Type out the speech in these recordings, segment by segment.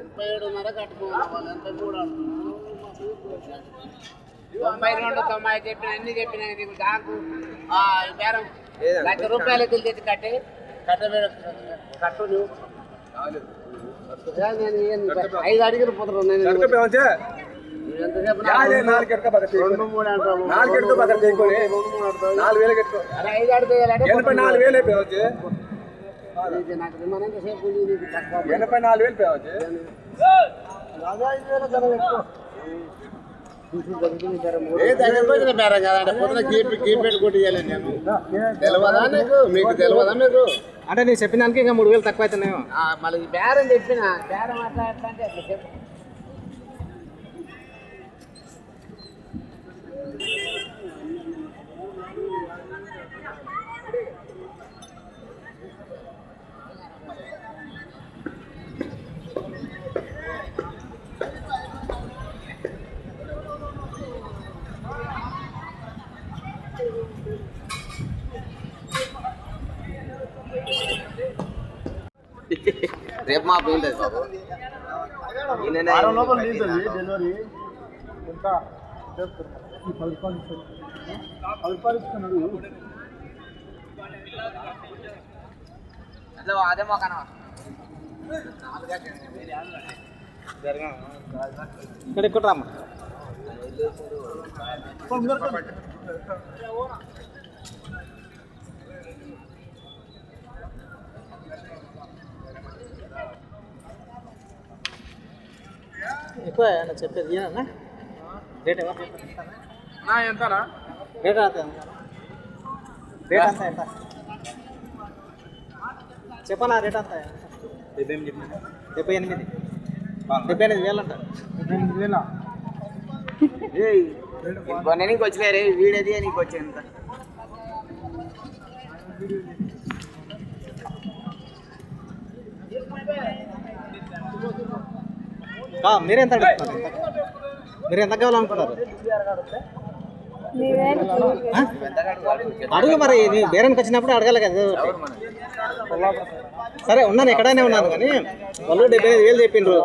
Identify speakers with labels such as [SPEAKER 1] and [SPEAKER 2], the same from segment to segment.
[SPEAKER 1] ముప్పై ఏడున్నర కట్టుకోవాలి వాళ్ళు ఎంత మూడు తొంభై రెండు తొంభై చెప్పిన అన్ని చెప్పిన నీకు దాకు బేరం. లక్ష రూపాయలు ఎదురు తెచ్చి కట్టి కట్ట కట్టు నువ్వు. ఐదు అడిగిన రెండు మూడు అంటావు
[SPEAKER 2] నాలుగు వేలు కట్టుకో. ఎనభై నాలుగు వేలు అయిపోయి ఎనభై నాలుగు వేలు పోయి వచ్చి
[SPEAKER 1] ఏ దగ్గరకు వచ్చిన బేరం కదా అంటే పొద్దున కీపి కీపెట్టి కొట్టియాలి నేను. తెలియదా నీకు? మీకు తెలియదా మీకు?
[SPEAKER 3] అంటే నేను చెప్పిన దానికి ఇంకా మూడు వేలు తక్కువ అవుతున్నాయో
[SPEAKER 1] ఆ, మళ్ళీ బేరం చెప్పిన బేరం అట్లా అట్లా అంటే
[SPEAKER 4] రేపు మా ఉంటుంది బాబు.
[SPEAKER 2] డెలివరీ. ఎంత?
[SPEAKER 4] అట్లా అదే మొక్కన
[SPEAKER 3] ఇక్కడ ఇక్కడ రామ్మా ఎక్కువ ఆయన చెప్పేది ఏనన్నా రేట్
[SPEAKER 2] ఎంతనా?
[SPEAKER 3] రేట్ అంత రేట్ అంత ఎంత? చెప్పనా రేట్ అంత డెబ్బై ఎనిమిది డెబ్బై ఎనిమిది. వేలు అంట.
[SPEAKER 2] ఎనిమిది వేల?
[SPEAKER 4] మొన్న నీకు వచ్చినాయి రే వీడేది నీకు వచ్చి ఎంత
[SPEAKER 3] ఆ, మీరెంత మీరు ఎంత కావాలనుకున్నారు? అడుగు మరి ఇది బేరానికి వచ్చినప్పుడు అడగాలి కదా. సరే ఉన్నాను ఎక్కడైనా ఉన్నాను కానీ వాళ్ళు డెబ్బై ఐదు వేలు చెప్పిండ్రు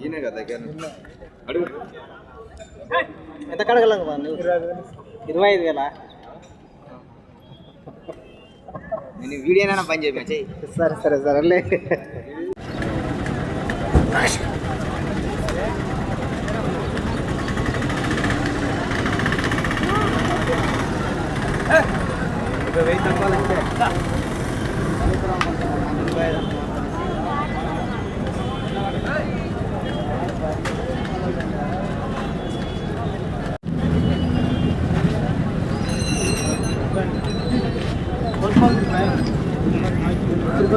[SPEAKER 4] ఈయన కదా దగ్గర అడుగు
[SPEAKER 3] ఎంత కడగలం నువ్వు ఇరవై ఐదు వేలా
[SPEAKER 4] నేను వీడియోనైనా పని చెప్పా చెయ్యి
[SPEAKER 3] సరే సరే సరేలే ఎంత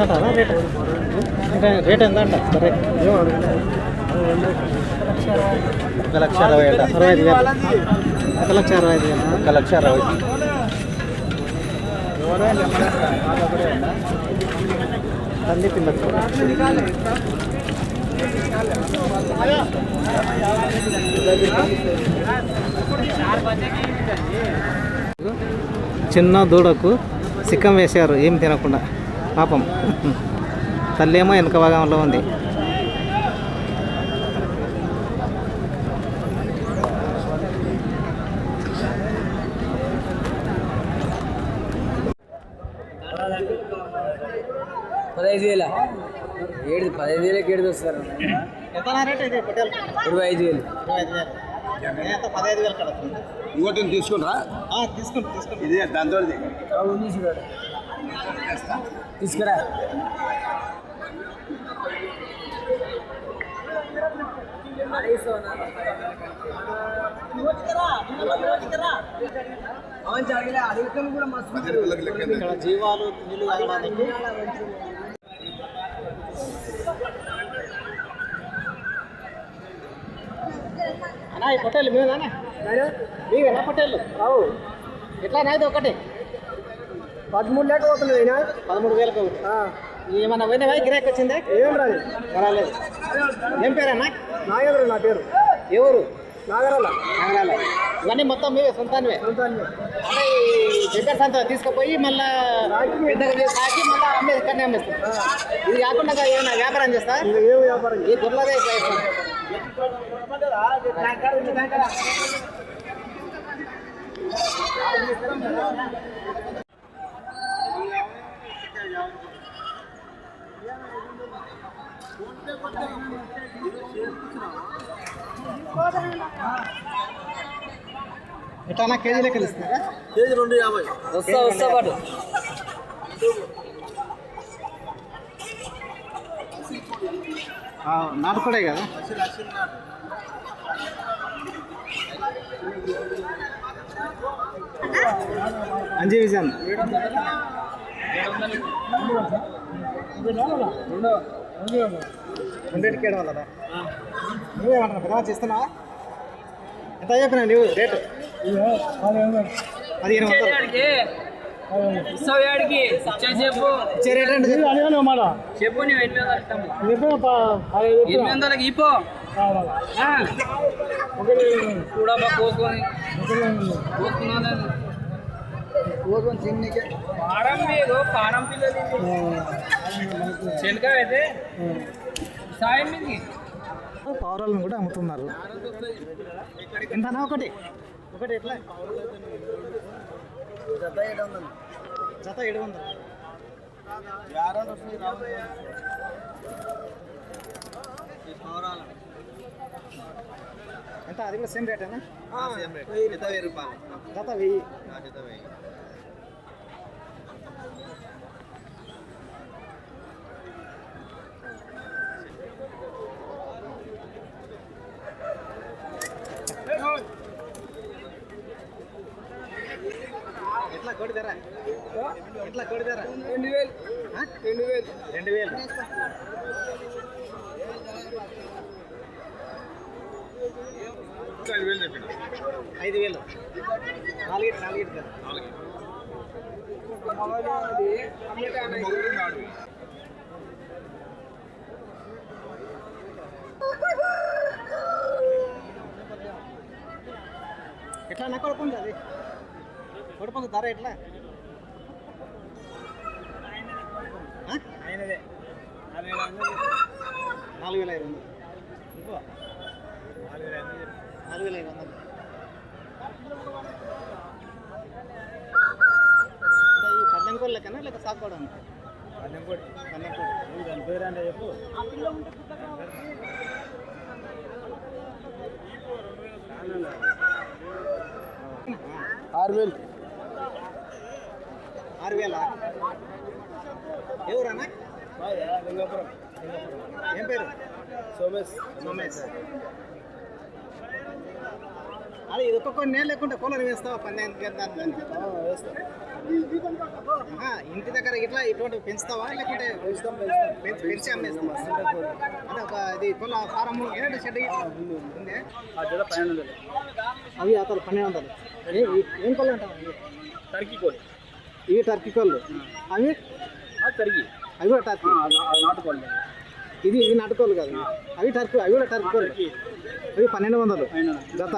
[SPEAKER 3] అంటారా? రేట్ అంటే రేట్ ఎంత అంట సరే. ఒక లక్ష అరవై అంట. అరవై ఐదు వేలు. ఒక లక్ష అరవై ఐదు వేలు. ఒక లక్ష అరవై. తల్లి పిల్లలు చిన్న దూడకు సిక్కం వేశారు. ఏం తినకుండా. పాపం. తల్లేమో వెనక భాగంలో ఉంది.
[SPEAKER 4] పదహైదు వేల? ఏడు పదహైదు వేలకి ఏడు వస్తారు ఇరవై ఐదు వేలు.
[SPEAKER 2] ఇంకోటి తీసుకుంటా
[SPEAKER 3] తీసుకోండి తీసుకోండి
[SPEAKER 2] ఇది దాంతో
[SPEAKER 4] తీసుకురా.
[SPEAKER 3] ఇక్కడ జీవాలు నీళ్ళు తాగడానికి అన్నా ఈ పొట్టేలు మీవేనా మీవేనా పొట్టేళ్ళు? అవు ఎట్లా నాది ఒకటి.
[SPEAKER 2] పదమూడు లేక పోతుంది అయినా
[SPEAKER 3] పదమూడు వేలకు ఏమన్నా పోయినావా? గిరాకీ వచ్చిందా?
[SPEAKER 2] ఏం రాదు
[SPEAKER 3] రాలేదు ఏం పేరన్నా
[SPEAKER 2] నాగేంద్ర నా పేరు.
[SPEAKER 3] ఎవరు?
[SPEAKER 2] నాగరాల.
[SPEAKER 3] నగరాల. ఇవన్నీ మొత్తం మీవే సొంతానివే?
[SPEAKER 2] సొంతాన్ని
[SPEAKER 3] అంటే దగ్గర సంత తీసుకుపోయి మళ్ళా పెద్దగా చేసి సాకి మళ్ళీ అమ్మేది ఇక్కడనే అమ్మేస్తాం ఇది కాకుండా ఏమైనా వ్యాపారం చేస్తా
[SPEAKER 2] ఏం వ్యాపారం
[SPEAKER 3] ఈ గుర్రలదే ఇట్లా ఎట్లా కేజీ లెక్కలు ఇస్తారా
[SPEAKER 2] కేజీ రెండు యాభై.
[SPEAKER 4] వస్తా వస్తా పాటు.
[SPEAKER 3] నాటుకోడే కదా? అంజీ విజన్. రెండింటికి ఏడు వందలా నువ్వేమంటున్నావు పెద్దగా చేస్తున్నావా? ఎంత చెప్పినా నువ్వు రేటు? పదిహేను
[SPEAKER 4] చెప్పు.
[SPEAKER 3] ఇచ్చే రేట్ అంటే చెప్పు.
[SPEAKER 2] మాట
[SPEAKER 4] చెప్పు నువ్వు ఎనిమిది వందలు ఇస్తాము.
[SPEAKER 2] చెప్పిన
[SPEAKER 4] ఎనిమిది వందలకి ఇపో కూడా కోసుకొని. కోసుకున్నాను. పిల్లలు చెలక అయితే. సాయం
[SPEAKER 3] పావురాలను కూడా అమ్ముతున్నారు. ఎంతనా ఒకటి? ఒకటి ఎట్లా? జత ఏడు వందలు ఎంత? అది కూడా సేమ్ రేటేనా జత వెయ్యి. ఎట్లా కోడి ధర ఎట్లా కోడి ధర
[SPEAKER 4] రెండు వేలు? రెండు వేలు.
[SPEAKER 3] రెండు వేలు. ఐదు వేలు. నాలుగు నాలుగు కదా ఎట్లా నా కొడుకుంది అది కొడుకు ధర ఎట్లా ఆ? నాలుగు వేల ఐదు వందలు ఇంకో నాలుగు వేల ఐదు వందలు అంటే ఈ పద్దెం కోళ్ళ కన్నా లేక సాకోవడం పద్దెం కోడి పద్దెం కోడి దాని పేరు అంటే చెప్పు
[SPEAKER 2] ఆరు వేలు
[SPEAKER 3] ఆరు వేల ఎవరన్నా
[SPEAKER 2] లింగాపురం.
[SPEAKER 3] ఏం పేరు?
[SPEAKER 2] సోమేష్.
[SPEAKER 3] సోమేష్. అదే ఇది ఒక్కొక్క నేను లేకుంటే కూలర్ వేస్తావా ఆహా, ఇంటి దగ్గర ఇట్లా ఇటువంటి పెంచుతావా? లేకుంటే పెంచి అమ్మేస్తాం అంటే ఒక ఇది కొల్ల ఫారం ఏంటి షెడ్ ఉంది? అవి అతను పన్నెండు వందలు. ఏ- కొల్లు అంటావు?
[SPEAKER 2] టర్కీ కోడి.
[SPEAKER 3] ఇవి టర్కీ కొల్లు అవి?
[SPEAKER 2] టర్కీ
[SPEAKER 3] అవి కూడా టర్కీ
[SPEAKER 2] నాటుకోండి
[SPEAKER 3] ఇది ఇవి నాటుకోలు కాదు. అవి టర్కీ అవి కూడా టర్కీ కోళ్ళు. అవి పన్నెండు వందలు. జత